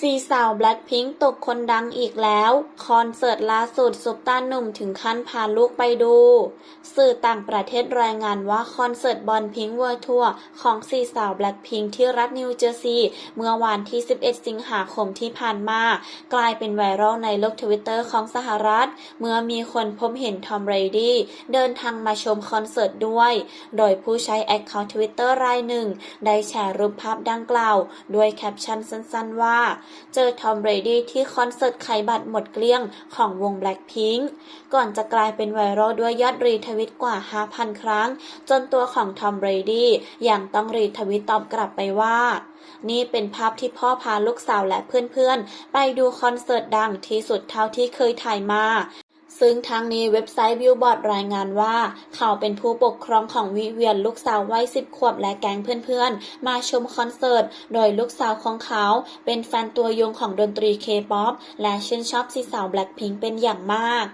ซีสาวแบล็คพิงค์ตกคนดังอีกแล้ว คอนเสิร์ตล่าสุดซุปตาหนุ่มถึงขั้นพาลูกไปดู สื่อต่างประเทศรายงานว่าคอนเสิร์ตบอลพิงค์เวิร์ทัวร์ของซีสาวแบล็คพิงค์ที่รัฐนิวเจอร์ซีย์เมื่อวันที่ 11 สิงหาคมที่ผ่านมา กลายเป็นไวรัลในโลกทวิตเตอร์ของสหรัฐ เมื่อมีคนพบเห็นทอมเบรดี้เดินทางมาชมคอนเสิร์ตด้วย โดยผู้ใช้แอคเคาท์ทวิตเตอร์รายหนึ่ง ได้แชร์รูปภาพดังกล่าว ด้วยแคปชั่นสั้น ๆ ว่าเจอทอมเบรดี้ที่คอนเสิร์ตขายบัตรหมดเกลี้ยงของวง Blackpink ก่อนจะกลายเป็นไวรัลด้วยยอดรีทวิตกว่า 5,000 ครั้ง จนตัวของทอมเบรดี้ยังต้องรีทวิตตอบกลับไปว่า นี่เป็นภาพที่พ่อพาลูกสาวและเพื่อนๆ ไปดูคอนเสิร์ตดังที่สุดเท่าที่เคยถ่ายมา ซึ่งทางนี้เว็บไซต์บิลบอร์ดรายงานว่า เขาเป็นผู้ปกครองของวิเวียนลูกสาววัยสิบขวบและแก๊งเพื่อนๆ มาชมคอนเสิร์ต โดยลูกสาวของเขา เป็นแฟนตัวยงของดนตรีเคป๊อปและชื่นชอบสีสาวแบล็คพิงค์เป็นอย่างมาก